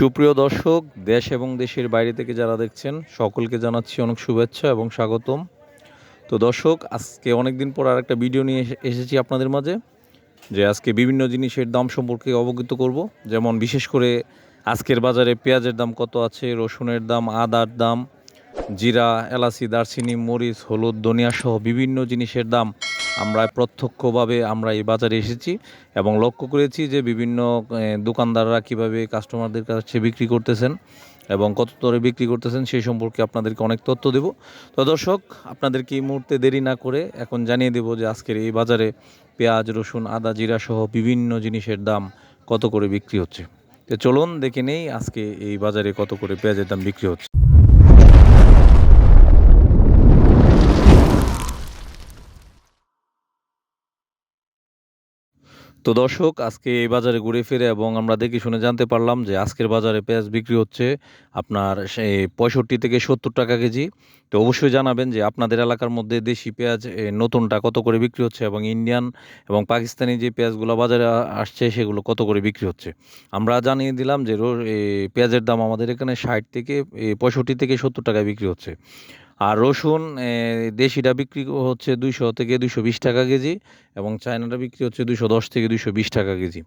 সুপ্রিয় দর্শক, দেশ এবং দেশের বাইরে থেকে যারা দেখছেন, সকলকে জানাচ্ছি অনেক শুভেচ্ছা এবং স্বাগতম। তো দর্শক, আজকে অনেক দিন পর আর একটা ভিডিও নিয়ে এসে- এসেছি আপনাদের মাঝে, যে আজকে বিভিন্ন জিনিসের দাম সম্পর্কে অবগত করব। যেমন বিশেষ করে আজকের বাজারে পেঁয়াজের দাম কত আছে, রসুনের দাম, আদার দাম, জিরা, এলাচি, দারচিনি, মরিচ, হলুদ, ধনিয়া সহ বিভিন্ন জিনিসের দাম। আমরা প্রত্যক্ষভাবে আমরা এই বাজারে এসেছি এবং লক্ষ্য করেছি যে বিভিন্ন দোকানদাররা কীভাবে কাস্টমারদের কাছে বিক্রি করতেছেন এবং কত দরে বিক্রি করতেছেন সেই সম্পর্কে আপনাদেরকে অনেক তথ্য দেব। তো দর্শক, আপনাদেরকে এই মুহূর্তে দেরি না করে এখন জানিয়ে দেব যে আজকের এই বাজারে পেঁয়াজ, রসুন, আদা, জিরা সহ বিভিন্ন জিনিসের দাম কত করে বিক্রি হচ্ছে। তো চলুন দেখে নেই আজকে এই বাজারে কত করে পেঁয়াজের দাম বিক্রি হচ্ছে। তো দর্শক, আজকে এই বাজারে ঘুরে ফিরে এবং আমরা দেখে শুনে জানতে পারলাম যে আজকের বাজারে পেঁয়াজ বিক্রি হচ্ছে আপনার সেই পঁয়ষট্টি থেকে সত্তর টাকা কেজি। তো অবশ্যই জানাবেন যে আপনাদের এলাকার মধ্যে দেশি পেঁয়াজ নতুনটা কত করে বিক্রি হচ্ছে এবং ইন্ডিয়ান এবং পাকিস্তানি যে পেঁয়াজগুলো বাজারে আসছে সেগুলো কত করে বিক্রি হচ্ছে? আমরা জানিয়ে দিলাম যে পেঁয়াজের দাম আমাদের এখানে ষাট থেকে পঁয়ষট্টি থেকে সত্তর টাকায় বিক্রি হচ্ছে। আর রসুন দেশিটা বিক্রি হচ্ছে দুইশো থেকে দুইশো বিশ টাকা কেজি এবং চায়নাটা বিক্রি হচ্ছে দুইশো দশ থেকে দুইশো বিশ টাকা কেজি।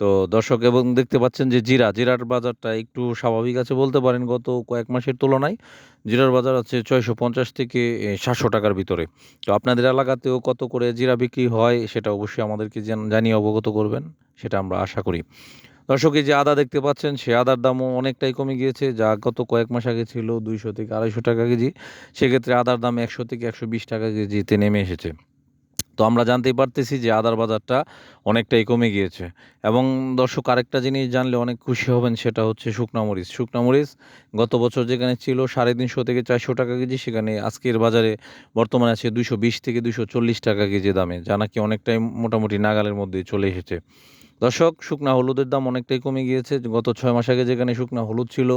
তো দর্শক, এবং দেখতে পাচ্ছেন যে জিরা, জিরার বাজারটা একটু স্বাভাবিক আছে বলতে পারেন গত কয়েক মাসের তুলনায়। জিরার বাজার আছে ছয়শো পঞ্চাশ থেকে সাতশো টাকার ভিতরে। তো আপনাদের এলাকাতেও কত করে জিরা বিক্রি হয় সেটা অবশ্যই আমাদেরকে জানিয়ে অবগত করবেন, সেটা আমরা আশা করি। দর্শক যে আদা দেখতে পাচ্ছেন, সে আদার দামও অনেকটাই কমে গিয়েছে। যা গত কয়েক মাস আগে ছিল দুইশো থেকে আড়াইশো টাকা কেজি, সেক্ষেত্রে আদার দাম একশো থেকে একশো বিশ টাকা কেজিতে নেমে এসেছে। তো আমরা জানতেই পারতেছি যে আদার বাজারটা অনেকটাই কমে গিয়েছে। এবং দর্শক, আরেকটা জিনিস জানলে অনেক খুশি হবেন, সেটা হচ্ছে শুকনা মরিচ। শুকনা মরিচ গত বছর যেখানে ছিল সাড়ে তিনশো থেকে চারশো টাকা কেজি, সেখানে আজকের বাজারে বর্তমানে আছে দুশো বিশ থেকে দুশো চল্লিশ টাকা কেজি দামে, যা নাকি অনেকটাই মোটামুটি নাগালের মধ্যে চলে এসেছে। দর্শক, শুকনা হলুদের দাম অনেকটাই কমে গিয়েছে। গত ছয় মাস আগে যেখানে শুকনা হলুদ ছিল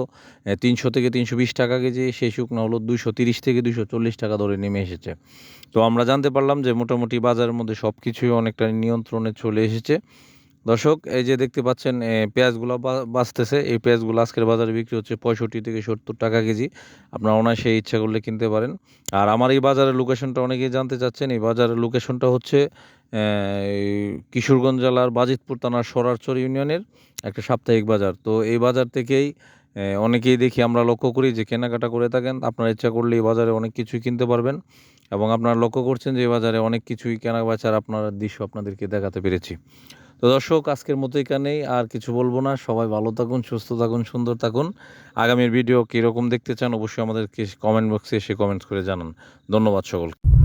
তিনশো থেকে তিনশো বিশ টাকা কেজি, সেই শুকনা হলুদ দুশো তিরিশ থেকে দুশো চল্লিশ টাকা ধরে নেমে এসেছে। তো আমরা জানতে পারলাম যে মোটামুটি বাজারের মধ্যে সব কিছুই অনেকটা নিয়ন্ত্রণে চলে এসেছে। দর্শক, এই যে দেখতে পাচ্ছেন পেঁয়াজগুলো বাঁচতেছে। এই পেঁয়াজগুলো আজকের বাজারে বিক্রি হচ্ছে পঁয়ষট্টি থেকে সত্তর টাকা কেজি। আপনারা অনায়াসে ইচ্ছা করলে কিনতে পারেন। আর আমার এই বাজারের লোকেশনটা অনেকেই জানতে চাচ্ছেন। এই বাজারের লোকেশনটা হচ্ছে কিশোরগঞ্জ জেলার বাজিতপুর থানার সরারচর ইউনিয়নের একটা সাপ্তাহিক বাজার। তো এই বাজার থেকেই অনেকেই দেখি আমরা লক্ষ্য করি যে কেনাকাটা করে থাকেন, আপনার ইচ্ছা করলে এই বাজারে অনেক কিছুই কিনতে পারবেন এবং আপনারা লক্ষ্য করছেন যে এই বাজারে অনেক কিছুই কেনা বেচার আপনার দৃশ্য আপনাদেরকে দেখাতে পেরেছি। তো দর্শক, আজকের মতো এখানেই, আর কিছু বলব না। সবাই ভালো থাকুন, সুস্থ থাকুন, সুন্দর থাকুন। আগামীর ভিডিও কীরকম দেখতে চান, অবশ্যই আমাদেরকে কমেন্ট বক্সে এসে কমেন্টস করে জানান। ধন্যবাদ সকলকে।